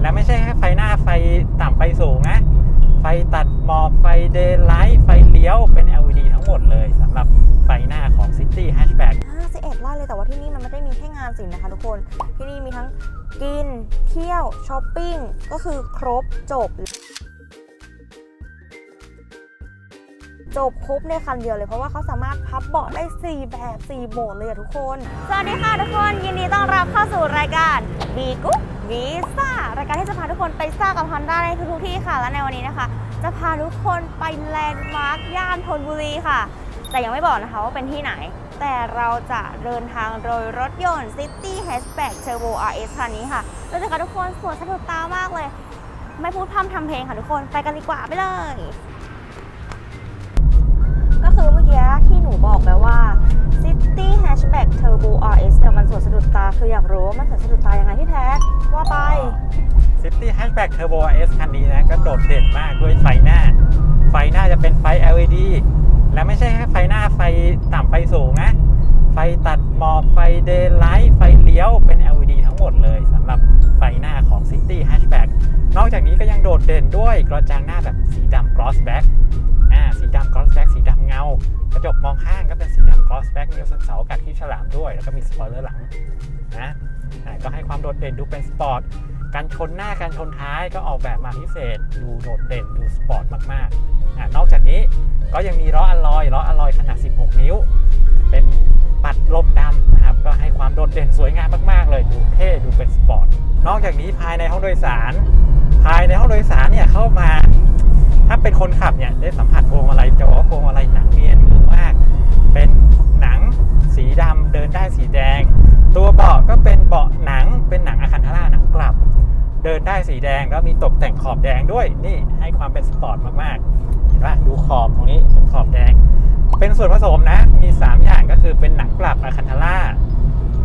และไม่ใช่แค่ไฟหน้าไฟต่ำไฟสูงนะ ไฟตัดหมอกไฟเดย์ไลท์ไฟเลี้ยวเป็น LED ทั้งหมดเลยสำหรับไฟหน้าของ City Hatchback 51ไร่เลยแต่ว่าที่นี่มันไม่ได้มีแค่งานศิลป์นะคะทุกคน ที่นี่มีทั้งกิน เที่ยวช้อปปิ้งก็คือครบจบ จบครบในคันเดียวเลยเพราะว่าเขาสามารถพับเบาะได้ 4 แบบ 4 โหมดเลยอะทุกคน สวัสดีค่ะทุกคนยินดีต้อนรับเข้าสู่รายการบีกุ๊กวีซ่ารายการที่จะพาทุกคนไปซ่ากับฮอนด้าในทุกๆที่ค่ะ และในวันนี้นะคะ จะพาทุกคนไปแลนด์มาร์คย่านธนบุรีค่ะ แต่ยังไม่บอกนะคะว่าเป็นที่ไหน แต่เราจะเดินทางโดยรถยนต์ City Hatchback Turbo RS คันนี้ค่ะเราจะค่ะทุกคนสวยสะดุดตามากเลย ไม่พูดพร่ำทำเพลงค่ะทุกคนไปกันดีกว่าไปเลย คือเมื่อกี้ที่หนูบอกไปว่า City Hatchback Turbo RS เนี่มันสวยสะดุดตา คืออยากรู้ว่ามันสวยสะดุดตายังไงที่แท้ว่าไป City Hatchback Turbo S คันนี้นะก็โดดเด่นมากด้วยไฟหน้า ไฟหน้าจะเป็นไฟ LED และไม่ใช่แค่ไฟหน้าไฟต่ำไฟสูงนะ ไฟตัดหมอกไฟเดย์ไลท์ไฟเลี้ยวเป็น LED ทั้งหมดเลยสำหรับไฟหน้าของ City Hatchback นอกจากนี้ก็ยังโดดเด่นด้วยกระจังหน้าแบบสีดำ gloss back อ่าสีด สีดำ gloss back มีเสากัดที่ฉลามด้วย แล้วก็มีสปอยเลอร์หลังนะก็ให้ความโดดเด่นดูเป็นสปอร์ตการชนหน้าการชนท้ายก็ออกแบบมาพิเศษ ดูโดดเด่นดูสปอร์ตมากๆอ่านอกจากนี้ก็ยังมีล้ออลอยล้ออลอยขนาด 16 นิ้ว เป็นปัดลมดำนะครับก็ให้ความโดดเด่นสวยงามมากๆ เลยดูเท่ดูเป็นสปอร์ตนอกจากนี้ภายในห้องโดยสาร ภายในห้องโดยสารเนี่ยเข้ามา ถ้าเป็นคนขับเนี่ยได้สัมผัสพวงมาลัยจะบอกว่าพวงมาลัยหนังเนียนมากเดำเดินได้สีแดง ตัวเบาะก็เป็นเบาะหนังเป็นหนังอาคันทาราหนังกลับ เดินได้สีแดงแล้วมีตกแต่งขอบแดงด้วยนี่ให้ความเป็นสปอร์ตมากๆเห็นป่ะดูขอบตรงนี้เป็นขอบแดง เป็นส่วนผสมนะมี 3 อย่างก็คือเป็นหนังกลับอาคันทารา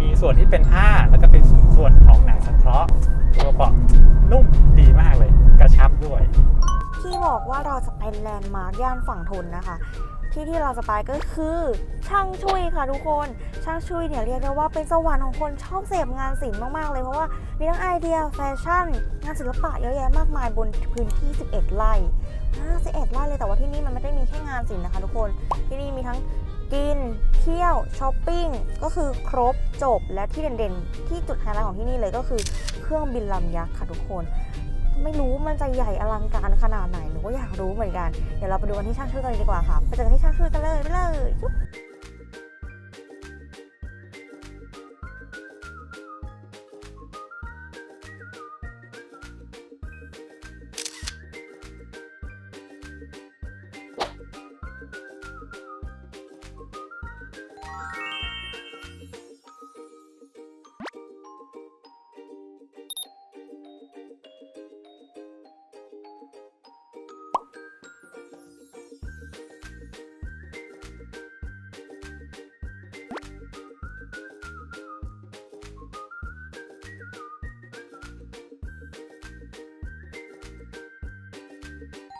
มีส่วนที่เป็นผ้าแล้วก็เป็นส่วนของหนังสังเคราะห์ตัวเบาะนุ่มดีมากเลย ระชับด้วย ที่บอกว่าเราจะไปแลนด์มาร์คย่านฝั่งทนนะคะ ที่ที่เราจะไปก็คือช่างชุยค่ะทุกคน ช่างชุยเนี่ยเรียกได้ว่าเป็นสวรรค์ของคนชอบเสพงานศิลป์มากๆเลยเพราะว่ามีทั้งไอเดียแฟชั่น งานศิลปะเยอะแยะมากมายบนพื้นที่ 11 ไร่51ไร่เลยแต่ว่าที่นี่มันไม่ได้มีแค่งานศิลป์นะคะทุกคน ที่นี่มีทั้งกิน เที่ยว ช้อปปิ้ง ก็คือครบจบและที่เด่นๆ ที่จุดไฮไลท์ของที่นี่เลยก็คือเครื่องบินลำยักษ์ค่ะทุกคน ไม่รู้มันจะใหญ่อลังการขนาดไหนหนูก็อยากรู้เหมือนกัน เดี๋ยวเราไปดูกันที่ช่างชื่อกันเลยดีกว่าค่ะไปเจอกันที่ช่างชื่อกันเลยไปเลย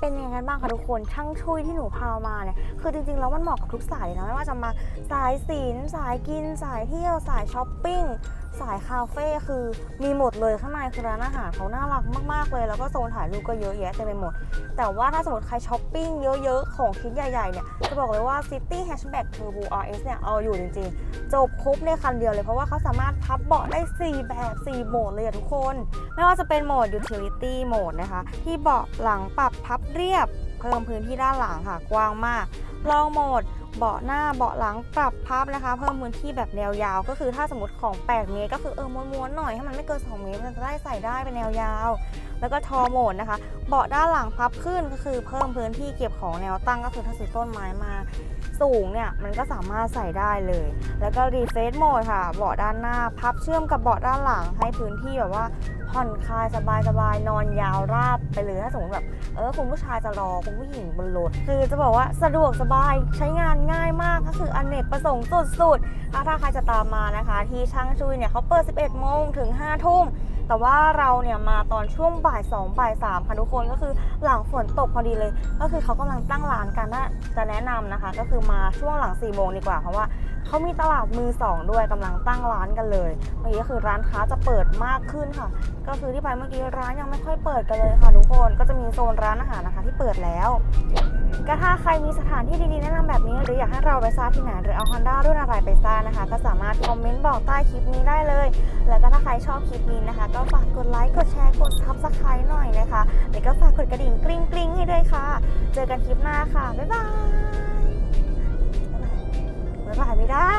เป็นยังไงกันบ้างคะทุกคนช่างช่วยที่หนูพามาเนี่ยคือจริงๆแล้วมันเหมาะกับทุกสายเลยนะไม่ว่าจะมาสายศิลป์สายกินสายเที่ยวสายช้อปปิ้ง สายคาเฟ่คือมีหมดเลยข้างในคือร้านอาหารเขาน่ารักมากๆเลย แล้วก็โซนถ่ายรูปก็เยอะแยะเต็มไปหมด แต่ว่าถ้าสมมติใครช้อปปิ้งเยอะๆ ของชิ้นใหญ่ๆเนี่ย จะบอกเลยว่า City Hatchback Turbo RS เนี่ย เอาอยู่จริงๆ จบครบในคันเดียวเลย เพราะว่าเขาสามารถพับเบาะได้ 4 แบบ 4 โหมดเลยอะทุกคน ไม่ว่าจะเป็นโหมด Utility Mode นะคะ ที่เบาะหลังปรับพับเรียบเพิ่มพื้นที่ด้านหลังค่ะกว้างมาก ลองโหมดเบาะหน้าเบาะหลังปรับพับนะคะ เพิ่มพื้นที่แบบแนวยาว ก็คือถ้าสมมติของ 8 เมตรก็คือเออม้วนๆหน่อยให้มันไม่เกิน 2 เมตรมันจะได้ใส่ได้เป็นแนวยาว แล้วก็ทอโหมดนะคะ เบาะด้านหลังพับขึ้นก็คือเพิ่มพื้นที่เก็บของแนวตั้งก็คือถ้าซื้อต้นไม้มาสูงเนี่ยมันก็สามารถใส่ได้เลย แล้วก็รีเฟซโหมดค่ะ เบาะด้านหน้าพับเชื่อมกับเบาะด้านหลังให้พื้นที่แบบว่าผ่อนคลายสบายๆนอนยาวราบไปเลยถ้าสมมติแบบเออคุณผู้ชายจะรอคุณผู้หญิงบนรถคือจะบอกว่าสะดวกสบายใช้งานง่ายมากก็คืออนเนกประสงค์สุดถ้าใครจะตามมานะคะที่ช่างชุยเนี่ยเขาเปิด 11 โมงถึง 5 ทุ่ม แต่ว่าเราเนี่ยมาตอนช่วงบ่าย 2 บ่าย3ค่ะทุกคนก็คือหลังฝนตกพอดีเลย ก็คือเขากำลังตั้งร้านกันน่าจะแนะนำนะคะ ก็คือมาช่วงหลัง4โมงดีกว่าเพราะว่าเขามีตลาดมือสองด้วยกำลังตั้งร้านกันเลยเมื่อกี้ก็คือร้านค้าจะเปิดมากขึ้นค่ะ ก็คือที่ไปเมื่อกี้ร้านยังไม่ค่อยเปิดกันเลยค่ะทุกคนก็จะมีโซนร้านอาหารนะคะที่เปิดแล้วก็ถ้าใครมีสถานที่ดีๆแนะนำแบบนี้ หรืออยากให้เราไปซ่าที่ไหนหรือเอา Honda รุ่นอะไรไปซ่านะคะ ก็สามารถคอมเมนต์บอกใต้คลิปนี้ได้เลย แล้วก็ถ้าใครชอบคลิปนี้นะคะ ก็ฝากกดไลค์กดแชร์กดซับสไครต์หน่อยนะคะแล้วก็ฝากกดกระดิ่งกริ๊งกริ๊งๆให้ด้วยค่ะ เจอกันคลิปหน้าค่ะบ๊ายบายบ๊ายบายไม่ได้